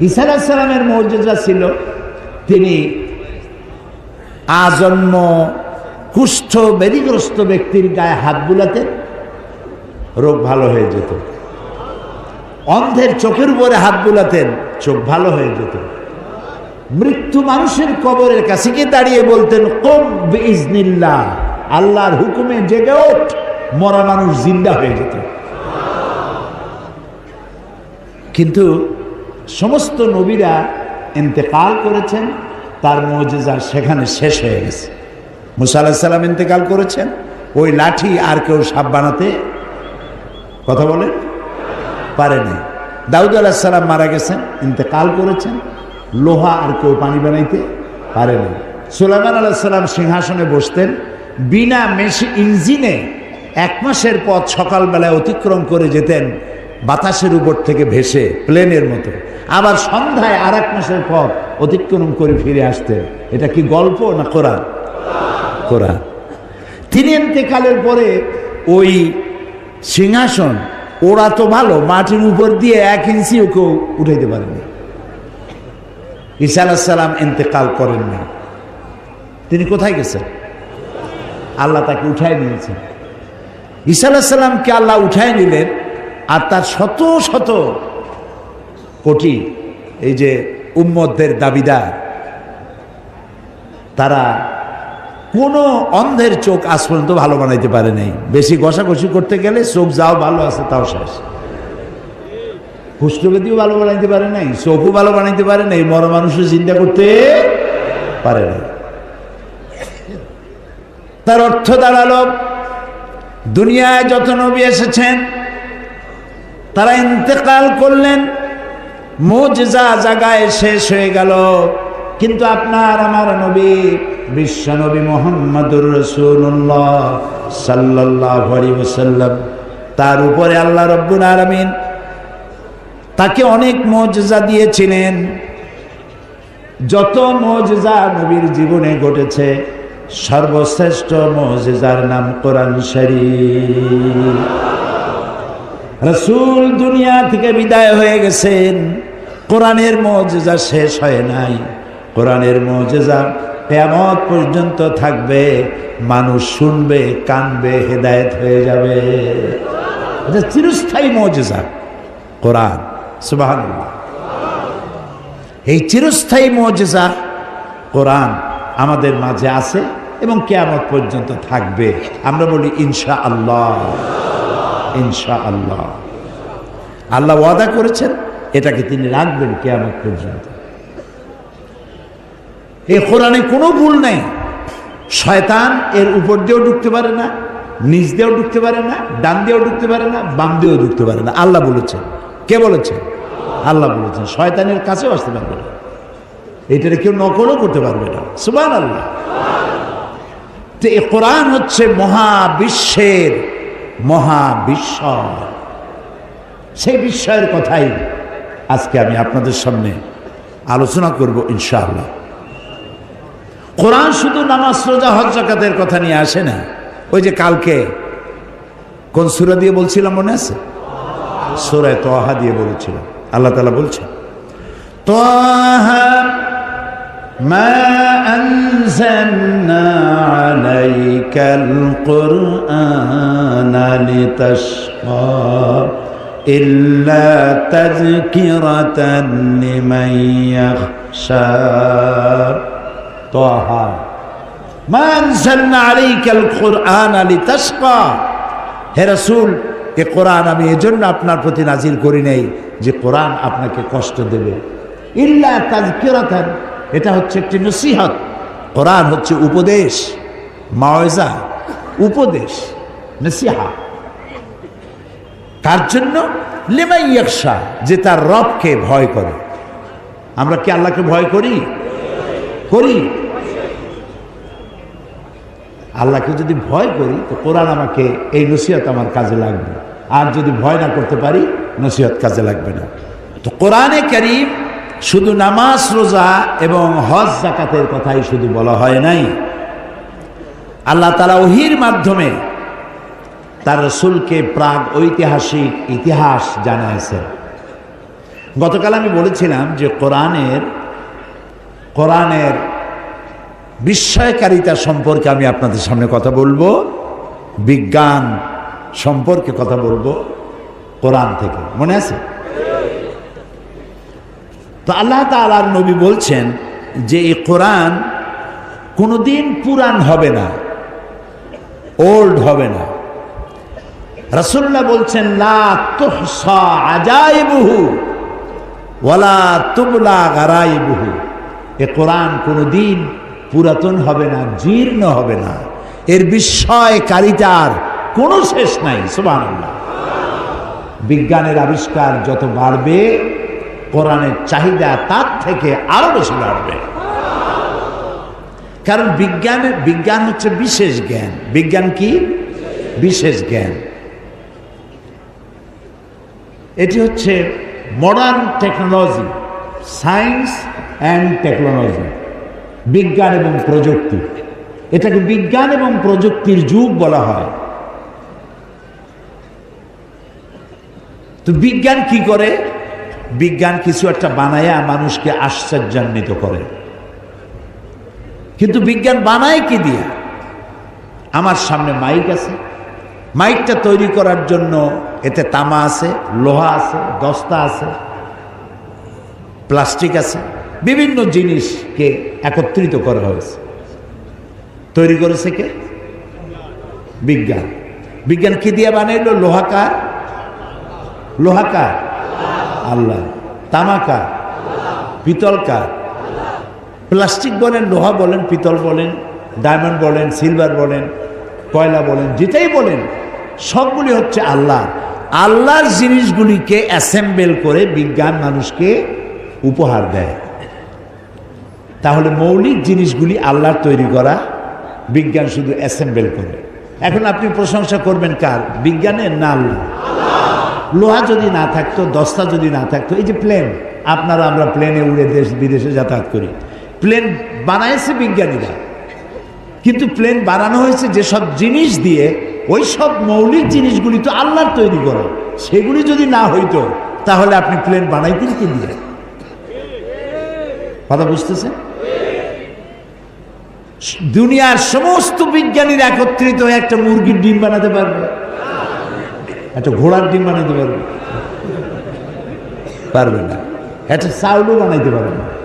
ঈসা মর্যাদা ছিল। তিনি আজন্ম কুষ্ঠ ব্যাধিগ্রস্ত ব্যক্তির গায়ে হাত বুলাতে রোগ ভালো হয়ে যেত। অন্ধের চোখের উপরে হাত বুলাতেন, চোখ ভালো হয়ে যেত। মৃত্যু মানুষের কবরের কাছে গিয়ে দাঁড়িয়ে বলতেন, কম ইজনিল্লাহ আল্লাহর হুকুমে জেগে ওঠ, মরা মানুষ জিন্দা হয়ে যেত। কিন্তু সমস্ত নবীরা ইন্তেকাল করেছেন, তার মজেজা সেখানে শেষ হয়ে গেছে। মুসা আলাহিসাল্লাম ইন্তেকাল করেছেন, ওই লাঠি আর কেউ সাপ বানাতে কথা বলেন পারেনি। দাউদ আলাহিসাল্লাম মারা গেছেন, ইন্তেকাল করেছেন, লোহা আর কেউ পানি বানাইতে পারেনি। সুলাইমান আলাহিসাল্লাম সিংহাসনে বসতেন, বিনা মেশি ইঞ্জিনে এক মাসের পথ সকালবেলায় অতিক্রম করে যেতেন বাতাসের উপর থেকে ভেসে প্লেনের মতো। আবার সন্ধ্যায় আর এক মাসের পর অতিক্রম করে ফিরে আসতেন এটা কি গল্প না কোরআন? কোরআন। তিনি এতেকালের পরে ওই সিংহাসন, ওরা তো ভালো, মাটির উপর দিয়ে এক ইঞ্চিও কেউ উঠাইতে পারেনি। ঈসা আলাহিসাল্লাম এতেকাল করেন না তিনি কোথায় গেছেন? আল্লাহ তাকে উঠায় নিয়েছেন। ঈসা আলাহিসাল্লামকে আল্লাহ উঠায় নিলেন। আর তার শত শত কোটি এই যে উম্মদের দাবিদার, তারা কোনো অন্ধের চোখ আজ পর্যন্ত ভালো বানাইতে পারে নাই। বেশি ঘষাঘষি করতে গেলে চোখ যাও ভালো আছে, তাও শেষ। কুষ্ঠবেদিও ভালো বানাইতে পারে নাই, চোখও ভালো বানাইতে পারে নাই, মর মানুষও চিন্তা করতে পারে না তার অর্থ দাঁড়াল, দুনিয়ায় যত নবী এসেছেন তারা ইন্তেকাল করলেন। মোজা জায়গায় শেষ হয়ে গেল। কিন্তু আপনার আমার নবী, বিশ্ব নবী মোহাম্মদুর রসুল্লাহ সাল্লাহ ওসাল্লাম তার উপরে আল্লাহ রব্বুল আলমিন তাকে অনেক মজা দিয়েছিলেন। যত মজা নবীর জীবনে ঘটেছে, সর্বশ্রেষ্ঠ মজেজার নাম কোরআন শরীফ। রসুল দুনিয়া থেকে বিদায় হয়ে গেছেন। কোরআনের মজেজা শেষ হয় নাই। কোরআনের মজেজা কেমত পর্যন্ত থাকবে। মানুষ শুনবে, কানবে, হেদায়ত হয়ে যাবে। চিরস্থায়ী মজেজা, কোরআন। সুবাহ এই চিরস্থায়ী মজেজা কোরআন আমাদের মাঝে আছে এবং কেয়ামত পর্যন্ত থাকবে। আমরা বলি ইনশা আল্লাহ ইনশা আল্লাহ আল্লাহ ওয়াদা করেছেন, এটাকে তিনি রাখবেন কেয়ামত পর্যন্ত। এই কোরআনে কোনো ভুল নেই। শয়তান এর উপর দিয়েও ঢুকতে পারে না, নিচ দিয়েও ঢুকতে পারে না, ডান দিয়েও ঢুকতে পারে না, বাম দিয়েও ঢুকতে পারে না। আল্লাহ বলেছেন। কে বলেছে আল্লাহ বলেছেন। শয়তানের কাছেও আসতে পারবে না। এইটারে কেউ নকলও করতে পারবে না। সুবান আল্লাহ তো এ কোরআন হচ্ছে মহাবিশ্বের মহাবিশ্বর। সেই বিস্ময়ের কথাই আজকে আমি আপনাদের সামনে আলোচনা করব, ইনশাআল্লাহ। কোরআন শুধু নামাজ, রোজা, হজ জাকাতের কথা নিয়ে আসে না। ওই যে কালকে কোন সুরা দিয়ে বলছিলাম মনে আছে? সুরায় তোহা দিয়ে বলেছিলাম। আল্লাহ তালা বলছেন তোহা ما أنزلنا عليك القرآن لتشقى إلا تذكرة لمن يخشى طه ما أنزلنا عليك القرآن لتشقى হে রসুল এ কোরআন আমি এজন্য আপনার প্রতি নাজিল করি নাই যে কোরআন আপনাকে কষ্ট দেবে ইল্লা তাজকিরাতান এটা হচ্ছে একটি নসিহত। কোরআন হচ্ছে উপদেশ মাওয়েজা উপদেশ, নসিহা। কার জন্য লেমাইয়াকশা যে তার রবকে ভয় করে। আমরা কি আল্লাহকে ভয় করি? করি। আল্লাহকে যদি ভয় করি, তো কোরআন আমাকে এই নসিহত আমার কাজে লাগবে। আর যদি ভয় না করতে পারি, নসিহত কাজে লাগবে না। তো কোরআনে করিম শুধু নামাজ, রোজা এবং হজ জাকাতের কথাই শুধু বলা হয় নাই। আল্লাহ তালা ওহির মাধ্যমে তার রসুলকে প্রাগ ঐতিহাসিক ইতিহাস জানাইছেন। গতকাল আমি বলেছিলাম যে কোরআনের কোরআনের বিস্ময়কারিতা সম্পর্কে আমি আপনাদের সামনে কথা বলব, বিজ্ঞান সম্পর্কে কথা বলব কোরআন থেকে। মনে আছে? তো আল্লাহ তালার নবী বলছেন যে এই কোরআন কোনোদিন পুরান হবে না, ওল্ড হবে না। রসুল্লাহ বলছেন, লা তুহসা ওয়ালা তুবলা গারাইবুহু। এ কোরআন কোনোদিন পুরাতন হবে না, জীর্ণ হবে না। এর বিস্ময় বিস্ময়কারিতার কোনো শেষ নাই, সুবহানাল্লাহ। বিজ্ঞানের আবিষ্কার যত বাড়বে কোরআনের চাহিদা তার থেকে আরও বেশি বাড়বে। কারণ বিজ্ঞানের বিজ্ঞান হচ্ছে বিশেষ জ্ঞান। বিজ্ঞান কি? বিশেষ জ্ঞান। এটি হচ্ছে modern technology science and technology বিজ্ঞান এবং প্রযুক্তি। এটাকে বিজ্ঞান এবং প্রযুক্তির যুগ বলা হয়। তো বিজ্ঞান কি করে? বিজ্ঞান কিছু একটা বানায়া মানুষকে আশ্চর্যান্বিত করে। কিন্তু বিজ্ঞান বানায় কি দিয়ে? আমার সামনে মাইক আছে। মাইকটা তৈরি করার জন্য এতে তামা আছে, লোহা আছে, দস্তা আছে, প্লাস্টিক আছে, বিভিন্ন জিনিসকে একত্রিত করা হয়েছে। তৈরি করেছে কে? বিজ্ঞান। বিজ্ঞান কি দিয়ে বানাইলো? লোহাকার লোহাকার আল্লাহ। তামাকার পিতলকার প্লাস্টিক বলেন, লোহা বলেন, পিতল বলেন, ডায়মন্ড বলেন, সিলভার বলেন, কয়লা বলেন, যেটাই বলেন, সবগুলি হচ্ছে আল্লাহ। আল্লাহর জিনিসগুলিকে অ্যাসেম্বল করে বিজ্ঞান মানুষকে উপহার দেয়। তাহলে মৌলিক জিনিসগুলি আল্লাহর তৈরি করা, বিজ্ঞান শুধু অ্যাসেম্বল করে। এখন আপনি প্রশংসা করবেন কার? বিজ্ঞানের না আল্লাহ। লোহা যদি না থাকতো, দস্তা যদি না থাকতো, এই যে প্লেন আপনারা আমরা প্লেনে উড়ে দেশ, বিদেশে যাতায়াত করি। প্লেন বানাইছে বিজ্ঞানীরা। কিন্তু প্লেন বানানো হয়েছে যেসব জিনিস দিয়ে, ওই সব মৌলিক জিনিসগুলি তো আল্লাহর তৈরি করা। সেগুলি যদি না হইতো, তাহলে আপনি প্লেন বানাইতেন কি দিয়ে? কথা বুঝতেছেন? দুনিয়ার সমস্ত বিজ্ঞানীরা একত্রিত হয়ে একটা মুরগির ডিম বানাতে পারবে। একটা ঘোড়ার ডিম বানাইতে পারবে? পারবে না। একটা চাউলও বানাইতে পারবে না।